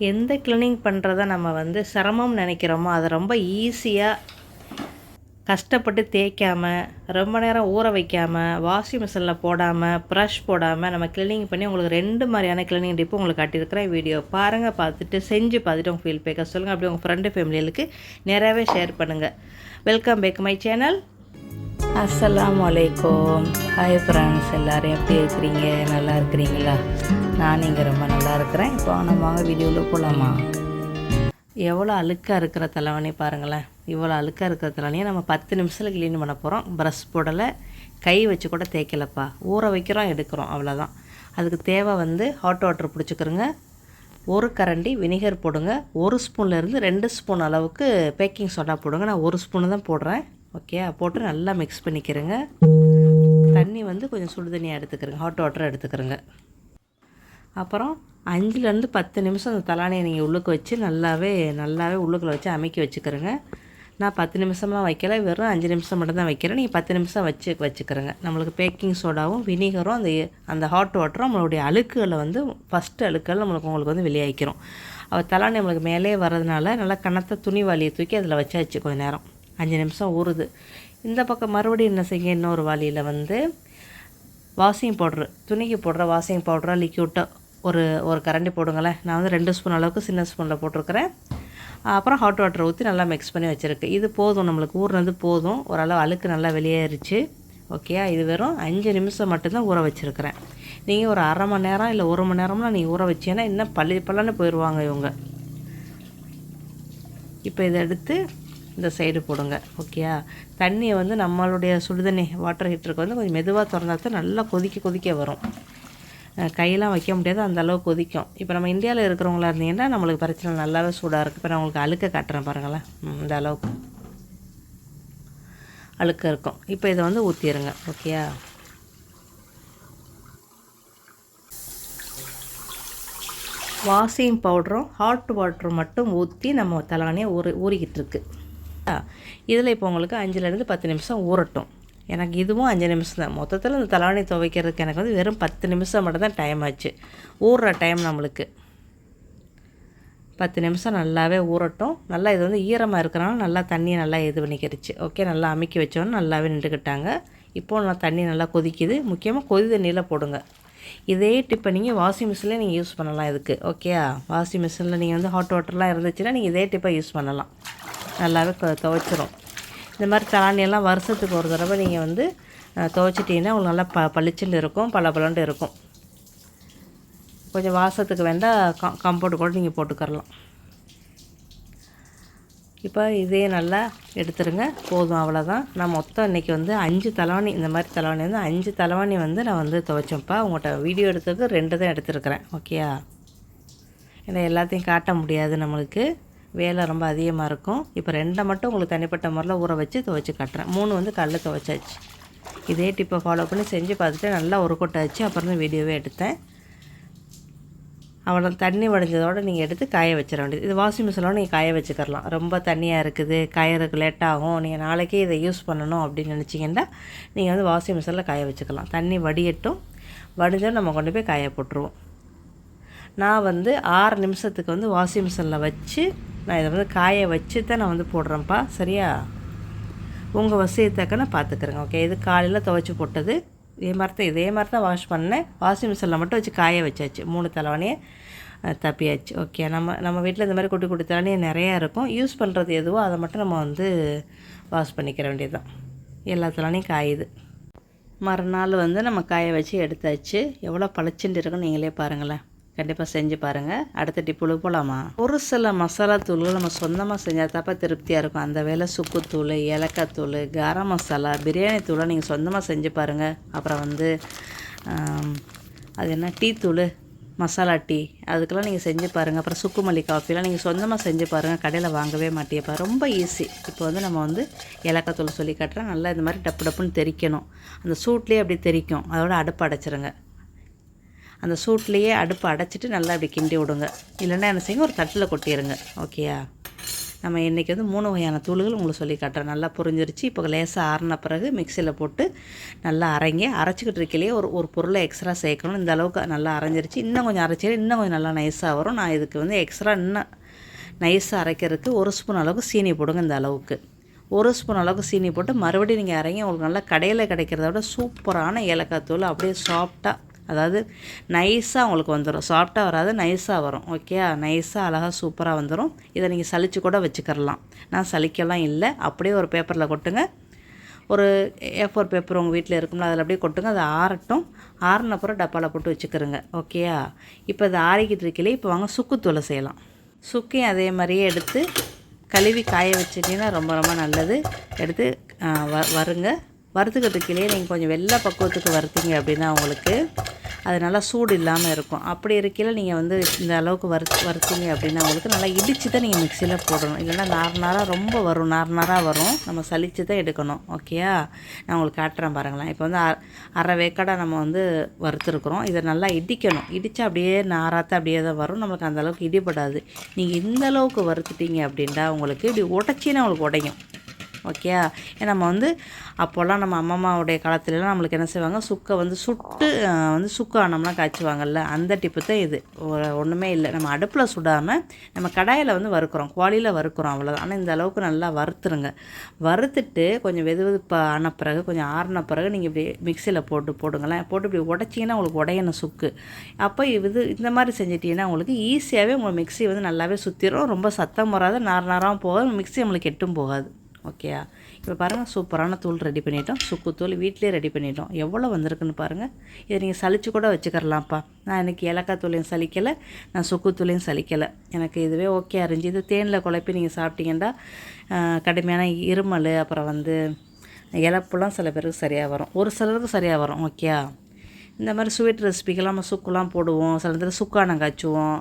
எந்த கிளீனிங் பண்ணுறத நம்ம வந்து சிரமம் நினைக்கிறோமோ அதை ரொம்ப ஈஸியாக கஷ்டப்பட்டு தேய்க்காம ரொம்ப நேரம் ஊற வைக்காமல் வாஷிங் மிஷினில் போடாமல் ப்ரஷ் போடாமல் நம்ம க்ளீனிங் பண்ணி உங்களுக்கு ரெண்டு மாதிரியான க்ளீனிங் டிப்பு உங்களுக்கு காட்டியிருக்கிறேன். வீடியோ பாருங்கள் பார்த்துட்டு செஞ்சு பார்த்துட்டு உங்கள் ஃபீல் பேக்க சொல்லுங்கள் அப்படி உங்கள் ஃப்ரெண்டு ஃபேமிலிகளுக்கு நிறையவே ஷேர் பண்ணுங்கள் வெல்கம் பேக் மை சேனல் அஸ்லாம் வலைக்கம் ஹாய் ஃப்ரெண்ட்ஸ் எல்லோரும் எப்படி இருக்கிறீங்க? நல்லா இருக்கிறீங்களா? நான் இங்கே ரொம்ப நல்லா இருக்கிறேன். இப்போ நம்ம வீடியோவில் போகலாமா எவ்வளோ அழுக்காக இருக்கிற தலைவணி பாருங்களேன். இவ்வளோ அழுக்காக இருக்கிற தலைவனையும் நம்ம பத்து நிமிஷத்தில் க்ளீன் பண்ண போகிறோம் ப்ரஷ் போடலை கை வச்சு கூட தேய்க்கலப்பா. ஊற வைக்கிறோம் எடுக்கிறோம் அவ்வளோதான் அதுக்கு தேவை வந்து ஹாட் வாட்டர் பிடிச்சிக்கிறோங்க. ஒரு கரண்டி வினிகர் போடுங்க. ஒரு ஸ்பூன்லேருந்து ரெண்டு ஸ்பூன் அளவுக்கு பேக்கிங் சோடா போடுங்க. நான் ஒரு ஸ்பூனு தான் போடுறேன். ஓகே போட்டு நல்லா மிக்ஸ் பண்ணிக்கிறேங்க. தண்ணி வந்து கொஞ்சம் சுடு தண்ணியாக எடுத்துக்கிறேங்க. Hot water எடுத்துக்கிறேங்க. அப்புறம் அஞ்சுலேருந்து பத்து நிமிஷம் அந்த தலானியை நீங்கள் உள்ளுக்கு வச்சு நல்லாவே நல்லாவே உள்ளுக்குள்ள வச்சு அமைக்கி வச்சுக்கிறேங்க. நான் பத்து நிமிஷம்லாம் வைக்கல வெறும் அஞ்சு நிமிஷம் மட்டும்தான் வைக்கிறேன். நீங்கள் பத்து நிமிஷம் வச்சு வச்சுக்கிறேங்க. நம்மளுக்கு பேக்கிங் சோடாவும் வினிகரும் அந்த அந்த ஹாட் வாட்டரும் நம்மளுடைய அழுக்குகளை வந்து ஃபஸ்ட்டு அழுக்குகள் நம்மளுக்கு உங்களுக்கு வந்து வெளியாகிக்கிறோம் அவள் தலானி நம்மளுக்கு மேலே வர்றதுனால நல்லா கணத்தை துணி வாளியை தூக்கி அதில் வச்சாச்சு கொஞ்சம் நேரம். அஞ்சு நிமிஷம் ஊறுது. இந்த பக்கம் மறுபடியும் என்ன செய்ய இன்னொரு வாளியில் வந்து வாஷிங் பவுட்ரு துணிக்கு போடுற வாஷிங் பவுடராக லிக்யூட்டாக ஒரு ஒரு கரண்டி போடுங்களேன். நான் வந்து ரெண்டு ஸ்பூன் அளவுக்கு சின்ன ஸ்பூனில் போட்டிருக்கிறேன். அப்புறம் ஹாட் வாட்டர் ஊற்றி நல்லா மிக்ஸ் பண்ணி வச்சுருக்கு. இது போதும் நம்மளுக்கு ஊறினது போதும். ஓரளவு அழுக்கு நல்லா வெளியேறிச்சு. ஓகே இது வெறும் அஞ்சு நிமிஷம் மட்டும்தான் ஊற வச்சுருக்கிறேன். நீங்கள் ஒரு அரை மணி நேரம் இல்லை ஒரு மணி நேரம்லாம் நீங்கள் ஊற வச்சீங்கன்னா இன்னும் பள்ளி பல்லன்னு போயிடுவாங்க இவங்க. இப்போ இதை எடுத்து இந்த சைடு போடுங்க ஓகேயா தண்ணியை வந்து நம்மளுடைய சுடுதண்ணி வாட்டர் ஹீட்டருக்கு வந்து கொஞ்சம் மெதுவாக திறந்தா தான் நல்லா கொதிக்க கொதிக்க வரும். கையெல்லாம் வைக்க முடியாது அந்த அளவு கொதிக்கும். இப்போ நம்ம இந்தியாவில் இருக்கிறவங்களா இருந்தீங்கன்னா நம்மளுக்கு பிரச்சனை நல்லாவே சூடாக இருக்குது இப்போ நான் உங்களுக்கு அழுக்க காட்டுறேன் பாருங்களேன். இந்த அளவுக்கு அழுக்க இருக்கும். இப்போ இதை வந்து ஊற்றிடுங்க ஓகேயா வாஷிங் பவுடரும் ஹாட் வாட்டரும் மட்டும் ஊற்றி நம்ம தலைவணியை ஊறி ஊறிக்கிட்டு இருக்குது இதில் இப்போ உங்களுக்கு அஞ்சுலேருந்து பத்து நிமிஷம் ஊறட்டும். எனக்கு இதுவும் அஞ்சு நிமிஷம் தான். மொத்தத்தில் இந்த தலைவணி துவைக்கிறதுக்கு எனக்கு வந்து வெறும் பத்து நிமிஷம் மட்டும் தான் டைம் ஆச்சு. ஊறுற டைம் நம்மளுக்கு. பத்து நிமிஷம் நல்லாவே ஊறட்டும். நல்லா இது வந்து ஈரமாக இருக்கிறனால நல்லா தண்ணியை நல்லா இது பண்ணிக்கிடுச்சு. ஓகே நல்லா அமுக்கி வச்சோன்னு நல்லாவே நின்றுக்கிட்டாங்க. இப்போது நான் தண்ணி நல்லா கொதிக்குது. முக்கியமாக கொதி தண்ணியில் போடுங்க. இதே டிப்பை நீங்கள் வாஷிங் மிஷினில் நீங்கள் யூஸ் பண்ணலாம் இதுக்கு. ஓகேயா வாஷிங் மிஷினில் நீங்கள் வந்து ஹாட் வாட்டர்லாம் இருந்துச்சுன்னா நீங்கள் இதே டிப்பை யூஸ் பண்ணலாம். நல்லாவே துவைச்சிரும். இந்த மாதிரி தலானியெல்லாம் வருஷத்துக்கு ஒரு தடவை நீங்கள் வந்து துவைச்சிட்டிங்கன்னா உங்களுக்கு நல்லா ப பளிச்சில் இருக்கும் பல பலண்டு இருக்கும். கொஞ்சம் வாசத்துக்கு வேண்டால் கம் கம்போர்டு கூட நீங்கள் போட்டுக்கரலாம் இப்போ இதே நல்லா எடுத்துருங்க. போதும் அவ்வளோதான் நான் மொத்தம் இன்றைக்கி வந்து அஞ்சு தலைவாணி இந்த மாதிரி தலைவாணி வந்து அஞ்சு தலைவாணி வந்து நான் வந்து துவைச்சேன்ப்பா. உங்கள்கிட்ட வீடியோ எடுத்ததுக்கு ரெண்டு தான் எடுத்துருக்குறேன். ஓகேயா? ஏன்னா எல்லாத்தையும் காட்ட முடியாது நம்மளுக்கு. வேலை ரொம்ப அதிகமாக இருக்கும். இப்போ ரெண்டை மட்டும் உங்களுக்கு தனிப்பட்ட முறையில் ஊற வச்சு துவைச்சி காட்டுறேன். மூணு வந்து கல் துவைச்சாச்சு. இதே டிப்பை ஃபாலோ பண்ணி செஞ்சு பார்த்துட்டு நல்லா ஒரு கொட்டாச்சு அப்புறம் வீடியோவே எடுத்தேன். அவ்வளோ தண்ணி வடிஞ்சதோடு நீங்கள் எடுத்து காய வச்சிட வேண்டியது. இது வாஷிங் மிஷினோட நீங்கள் காய வச்சுக்கலாம் ரொம்ப தண்ணியாக இருக்குது. காயறதுக்கு லேட்டாகும் நீங்கள் நாளைக்கே இதை யூஸ் பண்ணணும் அப்படின்னு நினச்சிங்கன்னா நீங்கள் வந்து வாஷிங் மிஷினில் காய வச்சுக்கலாம். தண்ணி வடியட்டும். வடிஞ்சால் நம்ம கொண்டு போய் காய போட்டுருவோம். நான் வந்து ஆறு நிமிஷத்துக்கு வந்து வாஷிங் மிஷினில் வச்சு நான் இதை வந்து காய வச்சு தான் நான் வந்து போடுறேன்ப்பா. சரியா? உங்கள் வசதியத்தக்க பார்த்துக்குறேங்க ஓகே இது காலையில் துவைச்சி போட்டது. இதே மாதிரி தான் இதே மாதிரி தான் வாஷ் பண்ணேன் வாஷிங் மிஷினில் மட்டும் வச்சு காய வச்சாச்சு. மூணு தலைவனையே தப்பியாச்சு ஓகே நம்ம நம்ம வீட்டில் இந்த மாதிரி குட்டி குட்டி தலைவனையே நிறையா இருக்கும். யூஸ் பண்ணுறது எதுவோ அதை மட்டும் நம்ம வந்து வாஷ் பண்ணிக்கிற வேண்டியது தான் எல்லா தலைவனையும் காயுது. மறுநாள் வந்து நம்ம காய வச்சு எடுத்தாச்சு. எவ்வளோ பழச்சுட்டு இருக்குன்னு நீங்களே பாருங்களேன். கண்டிப்பாக செஞ்சு பாருங்கள் அடுத்த டிப்புளுக்கு போகலாமா ஒரு சில மசாலா தூள்கள் நம்ம சொந்தமாக செஞ்சால் தப்பா திருப்தியாக இருக்கும். அந்த வேலை சுக்குத்தூள் ஏலக்காய் கரம் மசாலா பிரியாணி தூளை நீங்கள் சொந்தமாக செஞ்சு பாருங்கள் அப்புறம் வந்து அது என்ன? டீ தூள் மசாலா டீ. அதுக்கெல்லாம் நீங்கள் செஞ்சு பாருங்கள் அப்புறம் சுக்குமல்லி காஃபிலாம் நீங்கள் சொந்தமாக செஞ்சு பாருங்கள் கடையில் வாங்கவே மாட்டேப்பா ரொம்ப ஈஸி இப்போ வந்து நம்ம வந்து ஏலக்காய் தூள் சொல்லி காட்டுறேன். நல்லா இந்த மாதிரி டப்பு டப்புன்னு தெரிக்கணும். அந்த சூட்லேயே அப்படி தெரிக்கும். அதோட அடுப்பு அடைச்சிருங்க. அந்த சூட்லேயே அடுப்பை அடைச்சிட்டு நல்லா அப்படி கிண்டி விடுங்க. இல்லைன்னா என்ன செய்யுங்க ஒரு தட்டில் கொட்டிடுங்க ஓகேயா நம்ம இன்றைக்கி வந்து மூணு வகையான தூள்கள் உங்களுக்கு சொல்லி காட்டுறேன். நல்லா புரிஞ்சிருச்சு. இப்போ லேசாக ஆறின பிறகு மிக்சியில் போட்டு நல்லா அரைங்க. அரைச்சிக்கிட்டு இருக்கையிலே ஒரு ஒரு பொருளை எக்ஸ்ட்ரா சேர்க்கணும். இந்த அளவுக்கு நல்லா அரைஞ்சிருச்சு. இன்னும் கொஞ்சம் அரைச்சி இன்னும் கொஞ்சம் நல்லா நைஸாக வரும். நான் இதுக்கு வந்து எக்ஸ்ட்ரா இன்னும் நைஸாக அரைக்கிறதுக்கு ஒரு ஸ்பூன் அளவுக்கு சீனி போடுங்க இந்த அளவுக்கு. ஒரு ஸ்பூன் அளவுக்கு சீனி போட்டு மறுபடியும் நீங்கள் இறங்கி உங்களுக்கு நல்லா கடையில் கிடைக்கிறத விட சூப்பரான ஏலக்காய் தூள். அப்படியே சாஃப்டாக அதாவது நைஸாக உங்களுக்கு வந்துடும் சாஃப்டாக வராது நைஸாக வரும். ஓகே நைஸாக அழகாக சூப்பராக வந்துடும் இதை நீங்கள் சளிச்சு கூட வச்சுக்கிறலாம். நான் சலிக்கலாம் இல்லை. அப்படியே ஒரு பேப்பரில் கொட்டுங்க. ஒரு ஏ ஃபோர் பேப்பர் உங்கள் வீட்டில் இருக்கும்ல அதில் அப்படியே கொட்டுங்க. அது ஆறட்டும். ஆறின அப்புறம் டப்பாவில் போட்டு வச்சுக்கிறோங்க. ஓகேயா இப்போ இது ஆறிக்கிட்டு இருக்கலே இப்போ வாங்க சுக்குத்தூளை செய்யலாம். சுக்கையும் அதே மாதிரியே எடுத்து கழுவி காய வச்சிட்டிங்கன்னா ரொம்ப ரொம்ப நல்லது. எடுத்து வ வருங்க வறுத்துக்கிறதுக்கிலே நீங்கள் கொஞ்சம் வெள்ளை பக்குவத்துக்கு வறுத்தீங்க அப்படின்னா உங்களுக்கு அது நல்லா சூடு இல்லாமல் இருக்கும். அப்படி இருக்கையில் நீங்கள் வந்து இந்த அளவுக்கு வறுத்து வறுத்தீங்க அப்படின்னா உங்களுக்கு நல்லா இடித்து தான் நீங்கள் மிக்சியில் போடணும். இல்லைன்னா நார் நாராக ரொம்ப வரும் நார் நாராக வரும். நம்ம சலித்து தான் எடுக்கணும் ஓகேயா நான் உங்களுக்கு காட்டுறேன் பாருங்களேன். இப்போ வந்து அரை வேக்கடை நம்ம வந்து வறுத்துருக்குறோம். இதை நல்லா இடிக்கணும். இடித்தா அப்படியே நாராத்த அப்படியே தான் வரும். நம்மளுக்கு அந்தளவுக்கு இடிப்படாது இடிபடாது. நீங்கள் இந்த அளவுக்கு வறுத்துட்டீங்க அப்படின்னா உங்களுக்கு இப்படி உடச்சின்னா உங்களுக்கு உடையும். ஓகே. ஏன்னா நம்ம வந்து அப்போல்லாம் நம்ம அம்மாவுடைய காலத்துலலாம் நம்மளுக்கு என்ன செய்வாங்க சுக்கை வந்து சுட்டு வந்து சுக்கு ஆனம்லாம் காய்ச்சுவாங்கல்ல அந்த டிப்பு தான் இது. ஒன்றுமே இல்லை. நம்ம அடுப்பில் சுடாமல் நம்ம கடாயில் வந்து வறுக்கிறோம். குவாலியில் வறுக்கிறோம் அவ்வளோதான் ஆனால் இந்த அளவுக்கு நல்லா வறுத்துருங்க. வறுத்துட்டு கொஞ்சம் வெது வெதுப்பாக ஆன பிறகு கொஞ்சம் ஆறின பிறகு நீங்கள் இப்படி மிக்சியில் போட்டு போடுங்களேன். போட்டு இப்படி உடச்சிங்கன்னா உங்களுக்கு உடையணும் சுக்கு. அப்போ இது இந்த மாதிரி செஞ்சிட்டிங்கன்னா உங்களுக்கு ஈஸியாகவே உங்கள் மிக்சி வந்து நல்லாவே சுற்றிடும் ரொம்ப சத்தம் வராது நார் நாராகவும் போகாது. மிக்சி நம்மளுக்கு கெட்டும் போகாது. ஓகேயா இப்போ பாருங்கள் சூப்பரான தூள் ரெடி பண்ணிட்டோம். சுக்கு தூள் வீட்டிலே ரெடி பண்ணிட்டோம். எவ்வளோ வந்திருக்குன்னு பாருங்கள் இதை நீங்கள் சளிச்சு கூட வச்சுக்கரலாம்ப்பா நான் எனக்கு ஏலக்காய் தூளையும் சலிக்கலை நான் சுக்கு தூளையும் சலிக்கலை எனக்கு இதுவே ஓகே அறிஞ்சு இது தேனில் குழப்பி நீங்கள் சாப்பிட்டீங்கன்னா கடுமையான இருமல் அப்புறம் வந்து இழப்புலாம் சில பேருக்கு சரியாக வரும். ஒரு சிலருக்கு சரியாக வரும். ஓகேயா இந்த மாதிரி ஸ்வீட் ரெசிபிக்கெல்லாம் நம்ம சுக்குலாம் போடுவோம். சில நேரத்தில் சுக்கானம் காய்ச்சுவோம்.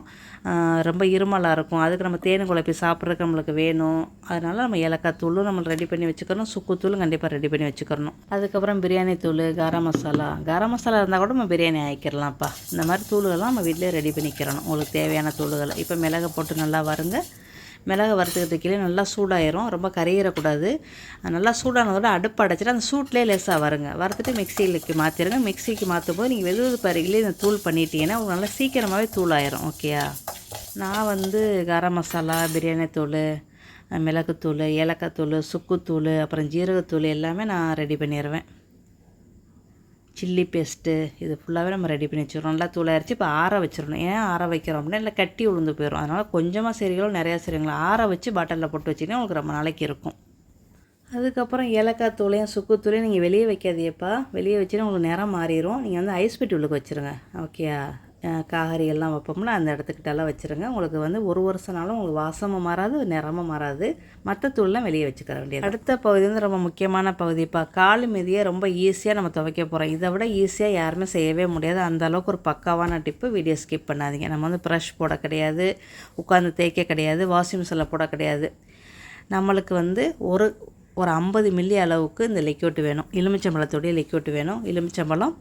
ரொம்ப இருமலாக இருக்கும். அதுக்கு நம்ம தேன் குழப்பி சாப்பிட்றதுக்கு நம்மளுக்கு வேணும். அதனால் நம்ம ஏலக்காய் தூளும் நம்ம ரெடி பண்ணி வச்சுக்கணும் சுக்குத்தூளும் கண்டிப்பாக ரெடி பண்ணி வச்சுக்கணும் அதுக்கப்புறம் பிரியாணி தூள் கரம் மசாலா கரம் மசாலா இருந்தால் கூட நம்ம பிரியாணி ஆக்கிடலாம்ப்பா இந்த மாதிரி தூளுகள்லாம் நம்ம வீட்டிலே ரெடி பண்ணிக்கிறணும். உங்களுக்கு தேவையான தூள்களை. இப்போ மிளகு போட்டு நல்லா வருங்க மிளகை வறுத்துக்கிறதுக்கே நல்லா சூடாயிரும். ரொம்ப கரையிடக்கூடாது நல்லா சூடானதோட அடுப்பு அடைச்சிட்டு அந்த சூட்லேயே லேசாக வருங்க வறுத்துட்டு மிக்சியிலுக்கு மாற்றிடுங்க மிக்சிக்கு மாற்றும் போது நீங்கள் வெது பருகிலே இந்த தூள் பண்ணிட்டீங்கன்னா உங்களுக்கு நல்லா சீக்கிரமாகவே தூள் ஆயிரும் ஓகேயா நான் வந்து கரம் மசாலா பிரியாணி தூள் மிளகுத்தூள் ஏலக்காய் தூள் சுக்குத்தூள் அப்புறம் ஜீரகத்தூள் எல்லாமே நான் ரெடி பண்ணிடுவேன் சில்லி பேஸ்ட்டு இது ஃபுல்லாகவே நம்ம ரெடி பண்ணி வச்சுருவோம் நல்லா தூளை அரைச்சி இப்போ ஆற வச்சிடணும். ஏன் ஆற வைக்கிறோம் அப்படின்னா இல்லை கட்டி உளுந்து போயிடும் அதனால் கொஞ்சமாக சரிகளும் நிறையா சரிங்களா ஆற வச்சு பாட்டிலில் போட்டு வச்சிங்கன்னா உங்களுக்கு ரொம்ப நாளைக்கு இருக்கும். அதுக்கப்புறம் ஏலக்காய் தூளையும் சுக்குத்தூளையும் நீங்கள் வெளியே வைக்காதீப்பா வெளியே வச்சுன்னா உங்களுக்கு நிறம் மாறிடும் நீங்கள் வந்து ஐஸ் பெட்டி உள்ளுக்கு வச்சுருங்க. ஓகேயா காய்கறிகள்லாம் வைப்போம்ல அந்த இடத்துக்கிட்டெல்லாம் வச்சுருங்க. உங்களுக்கு வந்து ஒரு வருஷனாலும் உங்களுக்கு வாசமும் மாறாது நிறமும் மாறாது. மற்ற தூள்லாம் வெளியே வச்சுக்கிற வேண்டியது அடுத்த பகுதி வந்து ரொம்ப முக்கியமான பகுதி. இப்போ காலு மீதியை ரொம்ப ஈஸியாக நம்ம துவைக்க போகிறோம் இதை விட ஈஸியாக யாருமே செய்யவே முடியாது. அந்த அளவுக்கு ஒரு பக்காவான டிப்பு வீடியோ ஸ்கிப் பண்ணாதீங்க. நம்ம வந்து ப்ரஷ் போட கிடையாது. உட்காந்து தேய்க்க கிடையாது. வாஷிங் மிஷினில் போட கிடையாது. நம்மளுக்கு வந்து ஒரு ஒரு ஐம்பது மில்லி அளவுக்கு இந்த லிக்யூட் வேணும். எலுமிச்சம்பழத்துடைய லிக்யூட் வேணும். எலுமிச்சம்பழம்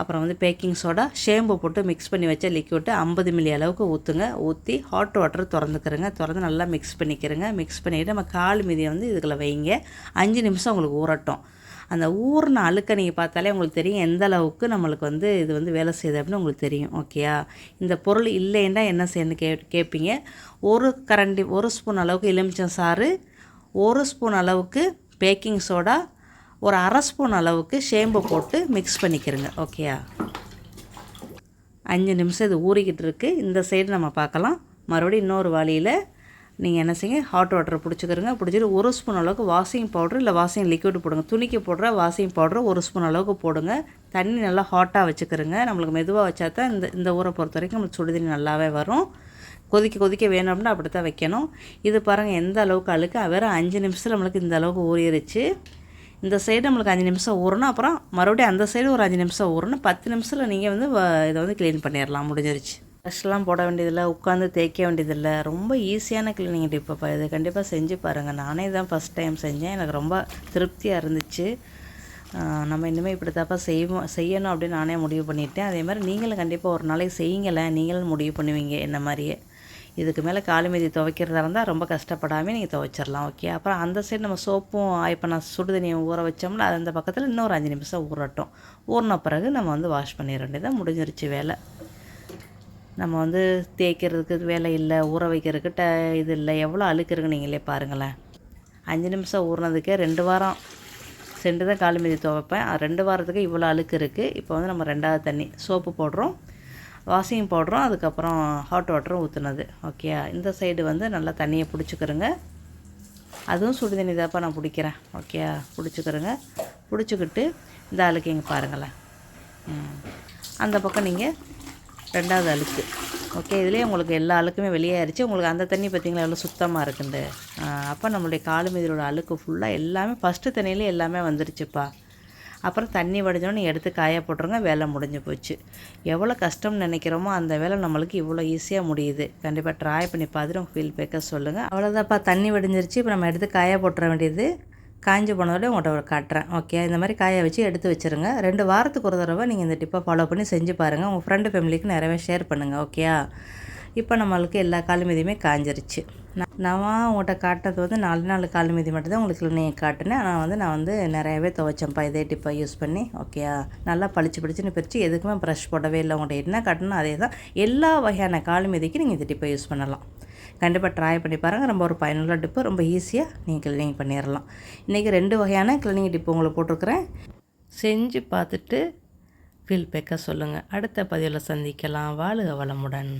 அப்புறம் வந்து பேக்கிங் சோடா ஷேம்பு போட்டு மிக்ஸ் பண்ணி வச்ச லிக்யூட்டு ஐம்பது மில்லி அளவுக்கு ஊற்றுங்க ஊற்றி ஹாட் வாட்டர் திறந்துக்கிறங்க. திறந்து நல்லா மிக்ஸ் பண்ணிக்கிறங்க. மிக்ஸ் பண்ணிவிட்டு நம்ம கால் மீதியை வந்து இதுக்குள்ள வைங்க. அஞ்சு நிமிஷம் உங்களுக்கு ஊறட்டும். அந்த ஊறின அழுக்க நீங்கள் பார்த்தாலே உங்களுக்கு தெரியும் எந்த அளவுக்கு நம்மளுக்கு வந்து இது வந்து வேலை செய்யுது அப்படின்னு உங்களுக்கு தெரியும். ஓகேயா இந்த பொருள் இல்லைன்னா என்ன செய்யணும் கே கேட்பீங்க. ஒரு கரண்டி ஒரு ஸ்பூன் அளவுக்கு எலுமிச்சம் சாறு ஒரு ஸ்பூன் அளவுக்கு பேக்கிங் சோடா ஒரு அரை ஸ்பூன் அளவுக்கு சேம்பு போட்டு மிக்ஸ் பண்ணிக்கிறங்க. ஓகேயா அஞ்சு நிமிஷம் இது ஊறிக்கிட்டு இருக்குது இந்த சைடு நம்ம பார்க்கலாம். மறுபடியும் இன்னொரு வழியில் நீங்கள் என்ன செய்யுங்க? ஹாட் வாட்டர் பிடிச்சிக்கிறங்க. பிடிச்சிட்டு ஒரு ஸ்பூன் அளவுக்கு வாஷிங் பவுட்ரு இல்லை வாஷிங் லிக்விட் போடுங்க. துணிக்கு போடுற வாஷிங் பவுட்ரு ஒரு ஸ்பூன் அளவுக்கு போடுங்க. தண்ணி நல்லா ஹாட்டாக வச்சுக்கிறங்க. நம்மளுக்கு மெதுவாக வச்சா தான் இந்த இந்த ஊரை பொறுத்த வரைக்கும் நம்மளுக்கு சுடுதண்ணி நல்லாவே வரும். கொதிக்க கொதிக்க வேணும் அப்படின்னா அப்படி தான் வைக்கணும். இது பாருங்கள் எந்த அளவுக்கு அழுக்கு? வெறும் அஞ்சு நிமிஷத்தில் நம்மளுக்கு இந்த அளவுக்கு ஊறிடுச்சு இந்த சைடு நம்மளுக்கு அஞ்சு நிமிஷம் ஊறணும். அப்புறம் மறுபடியும் அந்த சைடு ஒரு அஞ்சு நிமிஷம் ஊறணும். பத்து நிமிஷத்தில் நீங்கள் வந்து இதை வந்து க்ளீன் பண்ணிடலாம். முடிஞ்சிருச்சு. ப்ரெஷ்லாம் போட வேண்டியதில்லை. உட்காந்து தேய்க்க வேண்டியதில்லை. ரொம்ப ஈஸியான க்ளீனிங் டிப்பப்பா இது கண்டிப்பாக செஞ்சு பாருங்கள் நானே தான் ஃபஸ்ட் டைம் செஞ்சேன். எனக்கு ரொம்ப திருப்தியாக இருந்துச்சு. நம்ம இனிமேல் இப்படி தப்பாக செய்வோம் செய்யணும் அப்படின்னு நானே முடிவு பண்ணிட்டேன். அதே மாதிரி நீங்களும் கண்டிப்பாக ஒரு நாளைக்கு செய்யுங்களேன். நீங்களும் முடிவு பண்ணுவீங்க. என்ன மாதிரியே. இதுக்கு மேலே காலுமீதி துவைக்கிறதா இருந்தால் ரொம்ப கஷ்டப்படாமல் நீங்கள் துவைச்சிடலாம் ஓகே அப்புறம் அந்த சைடு நம்ம சோப்பும் இப்போ நான் சுடுதண்ணியை ஊற வச்சோம்னா அது அந்த பக்கத்தில் இன்னொரு அஞ்சு நிமிஷம் ஊறட்டும். ஊறின பிறகு நம்ம வந்து வாஷ் பண்ணிட வேண்டியதாக முடிஞ்சிருச்சு வேலை. நம்ம வந்து தேய்க்கிறதுக்கு வேலை இல்லை ஊற வைக்கிறதுக்கு ட இது இல்லை எவ்வளோ அழுக்கு இருக்குன்னு நீங்களே பாருங்களேன். அஞ்சு நிமிஷம் ஊறினதுக்கே ரெண்டு வாரம் சென்று தான் காலு மீதி துவைப்பேன். ரெண்டு வாரத்துக்கு இவ்வளோ அழுக்கு இருக்குது இப்போ வந்து நம்ம ரெண்டாவது தண்ணி சோப்பு போடுறோம். வாஷிங் போடுறோம் அதுக்கப்புறம் ஹாட் வாட்டரும் ஊற்றுனது ஓகே இந்த சைடு வந்து நல்லா தண்ணியை பிடிச்சிக்கிறோங்க அதுவும் சுடு தண்ணி தான்ப்பா நான் பிடிக்கிறேன். ஓகே பிடிச்சிக்கிறோங்க பிடிச்சிக்கிட்டு இந்த அழுக்கு இங்கே பாருங்களேன். ம். அந்த பக்கம் நீங்கள் ரெண்டாவது அழுக்கு. ஓகே இதுலேயே உங்களுக்கு எல்லா அழுக்குமே வெளியாயிருச்சு உங்களுக்கு அந்த தண்ணி பார்த்தீங்களா எவ்வளோ சுத்தமாக இருக்குது அப்போ நம்மளுடைய காலு மீதியோட அழுக்கு ஃபுல்லாக எல்லாமே ஃபஸ்ட்டு தண்ணியிலே எல்லாமே வந்துருச்சுப்பா. அப்புறம் தண்ணி வடிஞ்சோன்னு எடுத்து காய போட்டுருங்க வேலை முடிஞ்சு போச்சு. எவ்வளோ கஷ்டம்னு நினைக்கிறோமோ அந்த வேலை நம்மளுக்கு இவ்வளோ ஈஸியாக முடியுது. கண்டிப்பாக ட்ரை பண்ணி பார்த்துட்டு உங்கள் ஃபீல் பேக்க சொல்லுங்கள் அவ்வளோதான்ப்பா தண்ணி வடிஞ்சிருச்சு இப்போ நம்ம எடுத்து காய போட்டுற வேண்டியது. காஞ்சி போனதோட உங்கள்கிட்ட காட்டுறேன் ஓகே இந்த மாதிரி காய வச்சு எடுத்து வச்சுருங்க. ரெண்டு வாரத்துக்கு ஒரு தடவை நீங்கள் இந்த டிப்பை ஃபாலோ பண்ணி செஞ்சு பாருங்கள் உங்கள் ஃப்ரெண்டு ஃபேமிலிக்கு நிறையவே ஷேர் பண்ணுங்கள் ஓகேயா இப்போ நம்மளுக்கு எல்லா காலுமீதியுமே காஞ்சிருச்சு. நான் நான் உங்கள்கிட்ட காட்டுறது வந்து நாலு நாலு காலுமீதி மட்டும்தான் உங்களுக்கு நீங்கள் காட்டினேன். ஆனால் வந்து நான் வந்து நிறையவே துவைச்சேன்ப்பா இதே டிப்பை யூஸ் பண்ணி. ஓகேயா நல்லா பளிச்சு பளிச்சுன்னு பிரித்து எதுக்குமே ப்ரஷ் போடவே இல்லை. உங்கள்கிட்ட என்ன காட்டணும் அதே தான் எல்லா வகையான காலுமீதிக்கு நீங்கள் இந்த டிப்பை யூஸ் பண்ணலாம். கண்டிப்பாக ட்ரை பண்ணி பாருங்கள் ரொம்ப ஒரு பயனுள்ள டிப்பு. ரொம்ப ஈஸியாக நீங்கள் க்ளீனிங் பண்ணிடலாம். இன்றைக்கி ரெண்டு வகையான க்ளீனிங் டிப்பு உங்களுக்கு போட்டிருக்கிறேன். செஞ்சு பார்த்துட்டு ஃபீல் பேக்க சொல்லுங்கள் அடுத்த பதிவில் சந்திக்கலாம். வாழுக வளமுடன்.